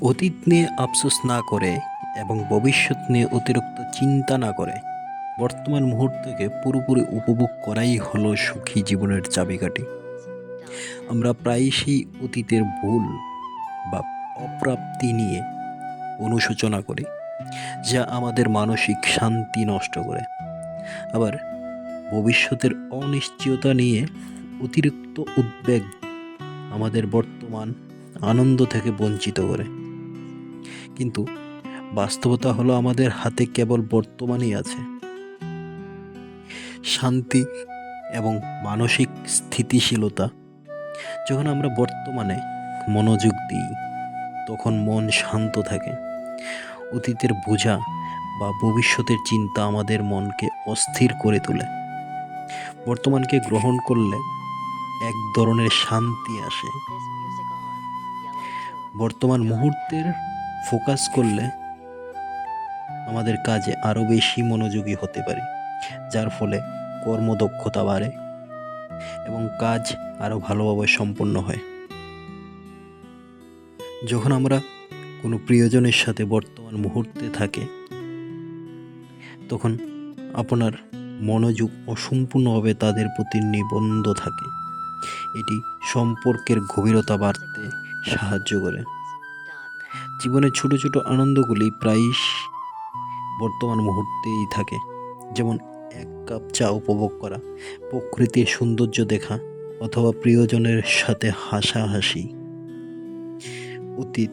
অতীত নিয়ে আফসোস না করে এবং ভবিষ্যৎ নিয়ে অতিরিক্ত চিন্তা না করে বর্তমান মুহূর্তকে পুরোপুরি উপভোগ করাই হলো সুখী জীবনের চাবিকাঠি। আমরা প্রায়শই অতীতের ভুল বা অপ্রাপ্তি নিয়ে অনুশোচনা করি, যা আমাদের মানসিক শান্তি নষ্ট করে। আবার ভবিষ্যতের অনিশ্চয়তা নিয়ে অতিরিক্ত উদ্বেগ আমাদের বর্তমান আনন্দ থেকে বঞ্চিত করে। কিন্তু বাস্তবতা হলো আমাদের হাতে কেবল বর্তমানই আছে। শান্তি এবং মানসিক স্থিতিশীলতা। যখন আমরা বর্তমানে মনোযোগ দিই, তখন মন শান্ত থাকে। অতীতের বোঝা বা ভবিষ্যতের চিন্তা আমাদের মনকে অস্থির করে তোলে। বর্তমানকে গ্রহণ করলে এক ধরনের শান্তি আসে। বর্তমান মুহূর্তের ফোকাস করলে আমাদের কাজে আরও বেশি মনোযোগী হতে পারি, যার ফলে কর্মদক্ষতা বাড়ে এবং কাজ আরও ভালোভাবে সম্পন্ন হয়। যখন আমরা কোনো প্রিয়জনের সাথে বর্তমান মুহূর্তে থাকে, তখন আপনার মনোযোগ অসম্পূর্ণভাবে তাদের প্রতি নিবন্ধ থাকে। এটি সম্পর্কের গভীরতা বাড়তে সাহায্য করে। জীবনের ছোট ছোট আনন্দগুলি প্রায়ই বর্তমান মুহূর্তেই থাকে। যেমন এক কাপ চা উপভোগ করা, প্রকৃতির সৌন্দর্য দেখা, অথবা প্রিয়জনের সাথে হাসাহাসি। অতীত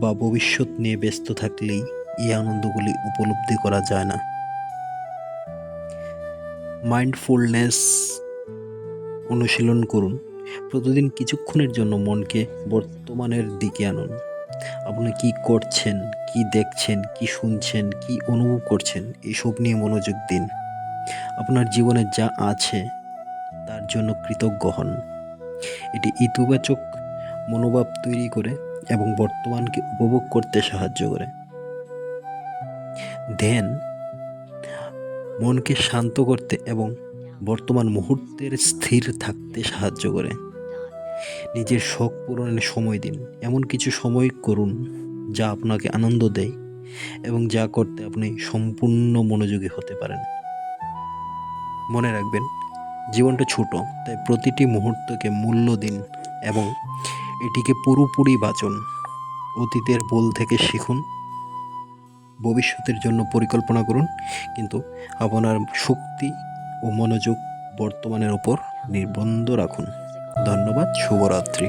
বা ভবিষ্যৎ নিয়ে ব্যস্ত থাকলেই এই আনন্দগুলি উপলব্ধি করা যায় না। মাইন্ডফুলনেস অনুশীলন করুন। প্রতিদিন কিছুক্ষণের জন্য মনকে বর্তমানের দিকে আনুন। আপনি কি করছেন, কি দেখছেন, কি শুনছেন, কি অনুভব করছেন, এসব নিয়ে মনোযোগ দিন। আপনার জীবনে যা আছে, তার জন্য কৃতজ্ঞ হন। এটি ইতিবাচক মনোভাব তৈরি করে এবং বর্তমানকে উপভোগ করতে সাহায্য করে। ধ্যান মনকে শান্ত করতে এবং বর্তমান মুহূর্তের স্থির থাকতে সাহায্য করে। নিজের শখ পূরণের সময় দিন। এমন কিছু সময় করুন যা আপনাকে আনন্দ দেয় এবং যা করতে আপনি সম্পূর্ণ মনোযোগী হতে পারেন। মনে রাখবেন, জীবনটা ছোট, তাই প্রতিটি মুহূর্তকে মূল্য দিন এবং এটিকে পুরোপুরি বাঁচুন। অতীতের ভুল থেকে শিখুন। ভবিষ্যতের জন্য পরিকল্পনা করুন, কিন্তু আপনার শক্তি ও মনোযোগ বর্তমানের ওপর নির্বন্ধ রাখুন। ধন্যবাদ শুভরাত্রি।